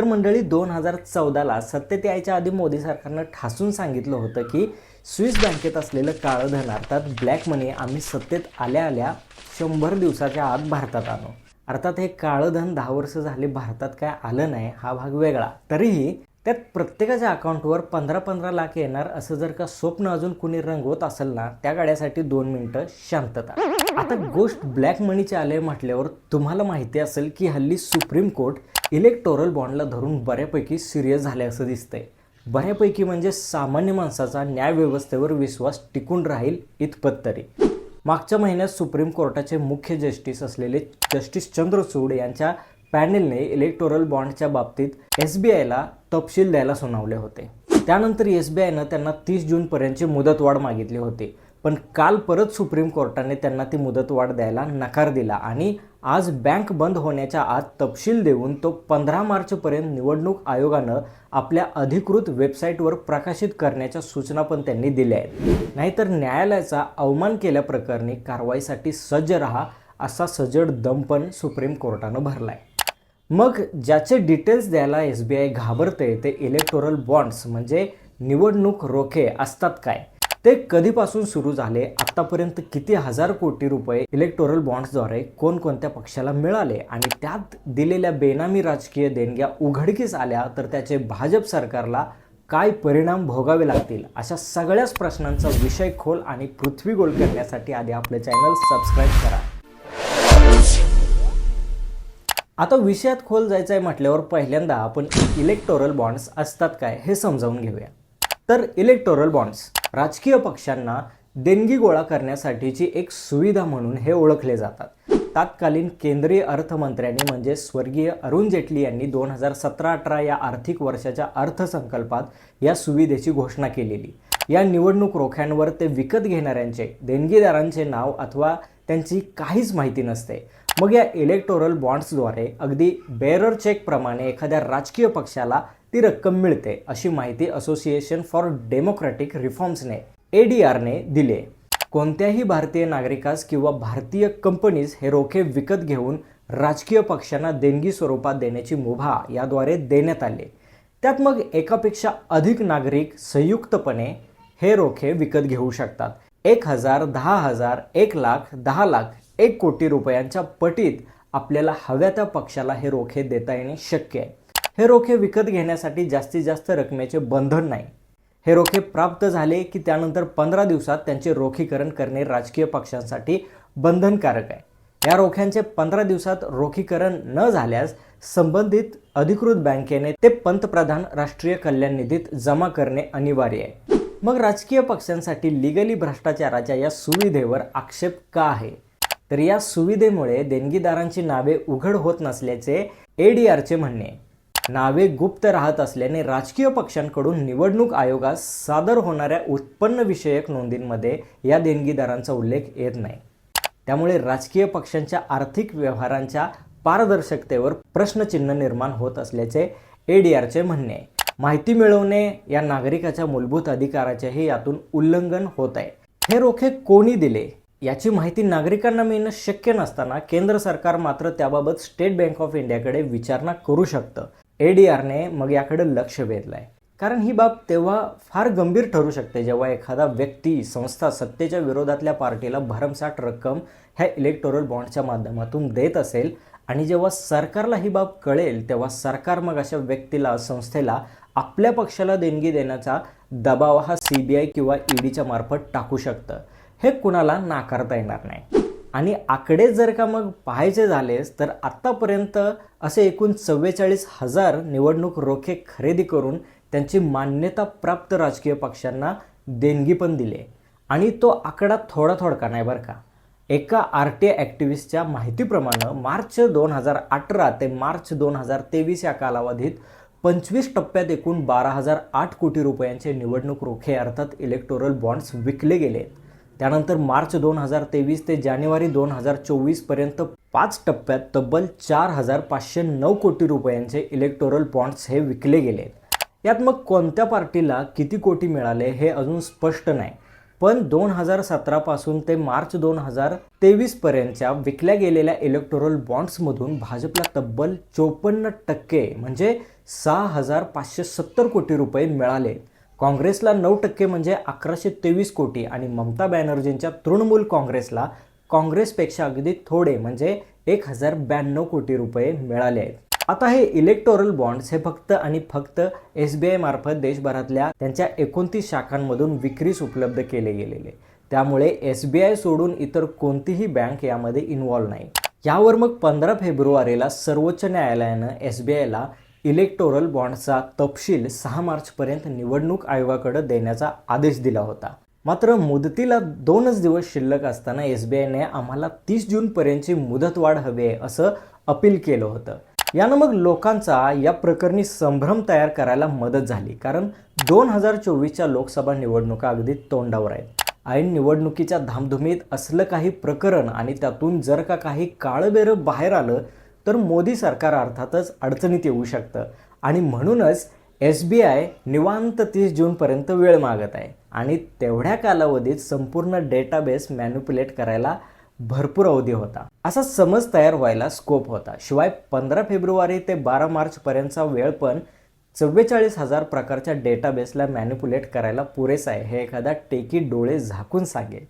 तर मंडळी दोन हजार चौदाला सत्तेत यायच्या आधी मोदी सरकारनं ठासून सांगितलं होतं की स्विस बँकेत असलेलं काळं धन अर्थात ब्लॅक मनी आम्ही सत्तेत आल्या आल्या शंभर दिवसाच्या आत भारतात आणू. अर्थात हे काळं धन दहा वर्ष झाले भारतात काय आलं नाही हा भाग वेगळा. तरीही त्यात प्रत्येकाच्या अकाउंटवर पंधरा पंधरा लाख येणार असं जर का स्वप्न अजून कुणी रंगवत असेल ना त्या गाड्यासाठी दोन मिनिटं शांतता. आता गोष्ट ब्लॅक मनीची आले म्हटल्यावर तुम्हाला माहिती असेल की हल्ली सुप्रीम कोर्ट इलेक्टोरल बॉन्डला धरून बऱ्यापैकी सिरियस झाले असं दिसतंय. बऱ्यापैकी म्हणजे सामान्य माणसाचा न्यायव्यवस्थेवर विश्वास टिकून राहील इतपत तरी. मागच्या महिन्यात सुप्रीम कोर्टाचे मुख्य जस्टिस असलेले जस्टिस चंद्रचूड यांच्या पॅनेलने इलेक्टोरल बॉन्डच्या बाबतीत एस बी आयला तपशील द्यायला सुनावले होते. त्यानंतर एस बी आयनं त्यांना तीस जूनपर्यंतची मुदतवाढ मागितली होती. पण काल परत सुप्रीम कोर्टाने त्यांना ती मुदतवाढ द्यायला नकार दिला आणि आज बँक बंद होण्याच्या आत तपशील देऊन तो पंधरा मार्चपर्यंत निवडणूक आयोगानं आपल्या अधिकृत वेबसाईटवर प्रकाशित करण्याच्या सूचना पण त्यांनी दिल्या आहेत. नाहीतर न्यायालयाचा अवमान केल्याप्रकरणी कारवाईसाठी सज्ज रहा असा सजड दम पण सुप्रीम कोर्टानं भरलाय. मग ज्याचे डिटेल्स द्यायला एस बी आय घाबरते ते इलेक्टोरल बॉन्ड्स म्हणजे निवडणूक रोखे असतात काय? ते कधीपासून सुरू झाले? आतापर्यंत किती हजार कोटी रुपये इलेक्टोरल बॉन्ड्सद्वारे कोणकोणत्या पक्षाला मिळाले? आणि त्यात दिलेल्या बेनामी राजकीय देणग्या उघडकीस आल्या तर त्याचे भाजप सरकारला काय परिणाम भोगावे लागतील? अशा सगळ्याच प्रश्नांचा विषय खोल आणि पृथ्वी गोल करण्यासाठी आधी आपले चॅनल सबस्क्राईब करा. आता विषयात खोल जायचं आहे म्हटल्यावर पहिल्यांदा आपण इलेक्टोरल बॉन्ड्स असतात काय हे समजावून घेऊया. तर इलेक्टोरल बॉन्ड्स राजकीय पक्षांना देणगी गोळा करण्यासाठीची एक सुविधा म्हणून हे ओळखले जातात. तत्कालीन केंद्रीय अर्थमंत्र्यांनी म्हणजे स्वर्गीय अरुण जेटली यांनी दोन हजार सतरा अठरा या आर्थिक वर्षाच्या अर्थसंकल्पात या सुविधेची घोषणा केलेली. या निवडणूक रोख्यांवर ते विकत घेणाऱ्यांचे देणगीदारांचे नाव अथवा त्यांची काहीच माहिती नसते. मग या इलेक्टोरल बॉन्ड्सद्वारे अगदी बेरर चेकप्रमाणे एखाद्या राजकीय पक्षाला ती रक्कम मिळते अशी माहिती असोसिएशन फॉर डेमोक्रॅटिक रिफॉर्म्सने ए डी आरने दिले कोणत्याही भारतीय नागरिकास किंवा भारतीय कंपनीज हे रोखे विकत घेऊन राजकीय पक्षांना देणगी स्वरूपात देण्याची मुभा याद्वारे देण्यात आले त्यात मग एकापेक्षा अधिक नागरिक संयुक्तपणे हे रोखे विकत घेऊ शकतात. एक हजार दहा हजार एक लाख दहा लाख एक कोटी रुपयांच्या पटीत आपल्याला हव्या त्या पक्षाला हे रोखे देता येणे शक्य आहे. हे रोखे विकत घेण्यासाठी जास्तीत जास्त रकमेचे बंधन नाही. हे रोखे प्राप्त झाले की त्यानंतर पंधरा दिवसात त्यांचे रोखीकरण करणे राजकीय पक्षांसाठी बंधनकारक आहे. या रोख्यांचे पंधरा दिवसात रोखीकरण न झाल्यास संबंधित अधिकृत बँकेने ते पंतप्रधान राष्ट्रीय कल्याण निधीत जमा करणे अनिवार्य आहे. मग राजकीय पक्षांसाठी लिगली भ्रष्टाचाराच्या या सुविधेवर आक्षेप का आहे? तर या सुविधेमुळे देणगीदारांची नावे उघड होत नसल्याचे एडीआरचे म्हणणे. नावे गुप्त राहत असल्याने राजकीय पक्षांकडून निवडणूक आयोगास सादर होणाऱ्या उत्पन्न विषयक नोंदींमध्ये या देणगीदारांचा उल्लेख येत नाही. त्यामुळे राजकीय पक्षांच्या आर्थिक व्यवहारांच्या पारदर्शकतेवर प्रश्नचिन्ह निर्माण होत असल्याचे एडीआरचे म्हणणे. आहे माहिती मिळवणे या नागरिकाच्या मूलभूत अधिकाराचेही यातून उल्लंघन होत आहे. हे रोखे कोणी दिले? याची माहिती नागरिकांना मिळणं शक्य नसताना केंद्र सरकार मात्र त्याबाबत स्टेट बँक ऑफ इंडियाकडे विचारणा करू शकतं. एडीआरने मग याकडे लक्ष वेधलंय. कारण ही बाब तेव्हा फार गंभीर ठरू शकते जेव्हा एखादा व्यक्ती संस्था सत्तेच्या विरोधातल्या पार्टीला भरमसाठ रक्कम ह्या इलेक्टोरल बॉन्डच्या माध्यमातून देत असेल आणि जेव्हा सरकारला ही बाब कळेल तेव्हा सरकार मग अशा व्यक्तीला संस्थेला आपल्या पक्षाला देणगी देण्याचा दबाव हा सी बी आय किंवा ईडीच्या मार्फत टाकू शकतं. हे कुणाला नाकारता येणार नाही. आणि आकडे जर का मग पाहायचे झालेस तर आत्तापर्यंत असे एकूण चव्वेचाळीस हजार निवडणूक रोखे खरेदी करून त्यांची मान्यता प्राप्त राजकीय पक्षांना देणगी पण दिली आणि तो आकडा थोडा थोडका नाही बरं का. एका आर टी ॲक्टिव्हिस्टच्या माहितीप्रमाणे मार्च दोन हजार अठरा ते मार्च दोन हजार तेवीस या कालावधीत पंचवीस टप्प्यात एकूण बारा हजार आठ कोटी रुपयांचे निवडणूक रोखे अर्थात इलेक्टोरल बॉन्ड्स विकले गेले. त्यानंतर मार्च दोन हजार तेवीस ते जानेवारी दोन हजार चोवीसपर्यंत पाच टप्प्यात तब्बल चार हजार पाचशे नऊ कोटी रुपयांचे इलेक्टोरल बॉन्ड्स हे विकले गेले. यात मग कोणत्या पार्टीला किती कोटी मिळाले हे अजून स्पष्ट नाही. पण दोन हजार सतरापासून ते मार्च दोन हजार तेवीसपर्यंतच्या विकल्या गेलेल्या इलेक्टोरल बॉन्ड्समधून भाजपला तब्बल चोपन्न टक्के म्हणजे सहा हजार पाचशे सत्तर कोटी रुपये मिळाले. काँग्रेसला नऊ टक्के म्हणजे अकराशे तेवीस कोटी आणि ममता बॅनर्जींच्या तृणमूल काँग्रेसला काँग्रेसपेक्षा अगदी थोडे म्हणजे एक हजार ब्याण्णव कोटी रुपये मिळाले आहेत. आता हे इलेक्टोरल बॉन्ड्स हे फक्त आणि फक्त एस बी आय मार्फत देशभरातल्या त्यांच्या एकोणतीस शाखांमधून विक्रीस उपलब्ध केले गेलेले. त्यामुळे एस बी आय सोडून इतर कोणतीही बँक यामध्ये इन्व्हॉल्व नाही. यावर मग पंधरा फेब्रुवारीला सर्वोच्च न्यायालयानं एस बी आयला इलेक्टोरल बॉन्डचा तपशील सहा मार्चपर्यंत निवडणूक आयोगाकडे देण्याचा आदेश दिला होता. मात्र मुदतीला दोनच दिवस शिल्लक असताना एस बी आयने आम्हाला तीस जूनपर्यंतची मुदतवाढ हवी आहे असं अपील केलं होतं. यानं मग लोकांचा या प्रकरणी संभ्रम तयार करायला मदत झाली कारण दोन हजार चोवीसच्या लोकसभा निवडणुका अगदी तोंडावर आहेत. ऐन निवडणुकीच्या धामधुमीत असलं काही प्रकरण आणि त्यातून जर का काही काळबेरं बाहेर आलं तर मोदी सरकार अर्थातच अडचणीत येऊ शकतं. आणि म्हणूनच एस बी आय निवांत तीस जूनपर्यंत वेळ मागत आहे. आणि तेवढ्या कालावधीत संपूर्ण डेटाबेस मॅन्युपुलेट करायला भरपूर अवधी होता. असा समज तयार व्हायला स्कोप होता. शिवाय पंधरा फेब्रुवारी ते बारा मार्चपर्यंतचा वेळ पण चव्वेचाळीस हजार प्रकारच्या डेटाबेसला मॅन्युप्युलेट करायला पुरेसा आहे हे एखादा टेकी डोळे झाकून सांगेल.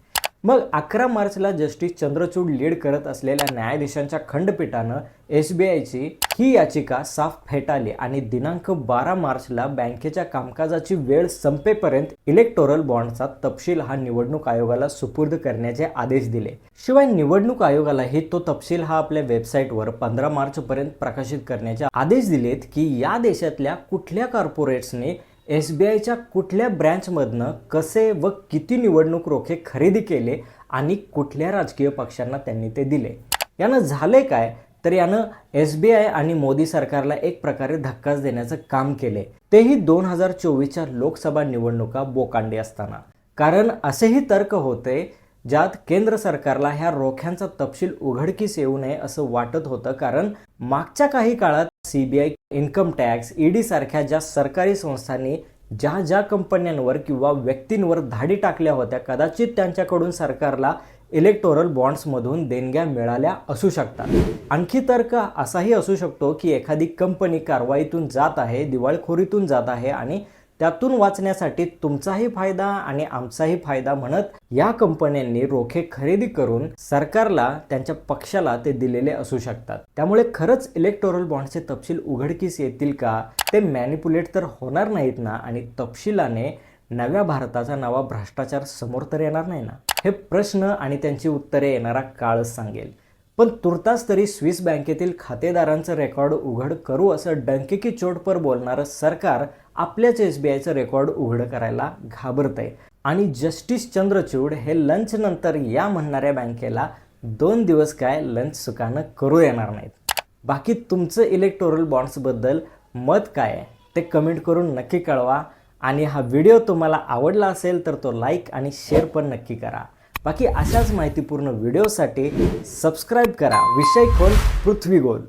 मग अकरा मार्चला जस्टिस चंद्रचूड लीड करत असलेल्या न्यायाधीशांच्या खंडपीठानं एस बी आयची ही याचिका साफ फेटाळली आणि दिनांक बारा मार्चला बँकेच्या कामकाजाची वेळ संपेपर्यंत इलेक्टोरल बॉन्डचा तपशील हा निवडणूक आयोगाला सुपूर्द करण्याचे आदेश दिले. शिवाय निवडणूक आयोगालाही तो तपशील हा आपल्या वेबसाईटवर पंधरा मार्चपर्यंत प्रकाशित करण्याचे आदेश दिलेत की या देशातल्या कुठल्या कॉर्पोरेट्सने एस बी आयच्या कुठल्या ब्रँचमधनं कसे व किती निवडणूक रोखे खरेदी केले आणि कुठल्या राजकीय पक्षांना त्यांनी ते दिले? यानं झाले काय? तर यानं एस बी आय आणि मोदी सरकारला एक प्रकारे धक्काच देण्याचं काम केले तेही दोन हजार चोवीसच्या लोकसभा निवडणुका बोकांडी असताना. कारण असेही तर्क होते ज्यात केंद्र सरकारला ह्या रोख्यांचा तपशील उघडकीस येऊ नये असं वाटत होतं. कारण मागच्या काही काळात सीबीआय इन्कम टॅक्स ईडी सारख्या ज्या सरकारी संस्थांनी ज्या ज्या कंपन्यांवर किंवा व्यक्तींवर धाडी टाकल्या होत्या कदाचित त्यांच्याकडून सरकारला इलेक्टोरल बॉन्ड्समधून देणग्या मिळाल्या असू शकतात. आणखी तर्क असाही असू शकतो की एखादी कंपनी कारवाईतून जात आहे दिवाळखोरीतून जात आहे आणि त्यातून वाचण्यासाठी तुमचाही फायदा आणि आमचाही फायदा म्हणत या कंपन्यांनी रोखे खरेदी करून सरकारला त्यांच्या पक्षाला ते दिलेले असू शकतात. त्यामुळे खरंच इलेक्टोरल बॉन्डचे तपशील उघडकीस येतील का ते मॅनिपुलेट तर होणार नाहीत ना आणि तपशिलाने नव्या भारताचा नवा भ्रष्टाचार समोर तर येणार नाही ना? हे प्रश्न आणि त्यांची उत्तरे येणारा काळच सांगेल. पण तुर्तास तरी स्विस बँकेतील खातेदारांचं रेकॉर्ड उघड करू असं डंकेकी चोटपर बोलणारं सरकार आपल्याच एस बी आयचं रेकॉर्ड उघड करायला घाबरत आहे आणि जस्टिस चंद्रचूड हे लंच नंतर या म्हणणाऱ्या बँकेला दोन दिवस काय लंच सुकानं करू येणार नाहीत. बाकी तुमचं इलेक्टोरल बॉन्ड्सबद्दल मत काय आहे ते कमेंट करून नक्की कळवा. आणि हा व्हिडिओ तुम्हाला आवडला असेल तर तो लाईक आणि शेअर पण नक्की करा. बाकी अशाच माहितीपूर्ण व्हिडिओसाठी सबस्क्राईब करा. विषय खोल पृथ्वी गोल.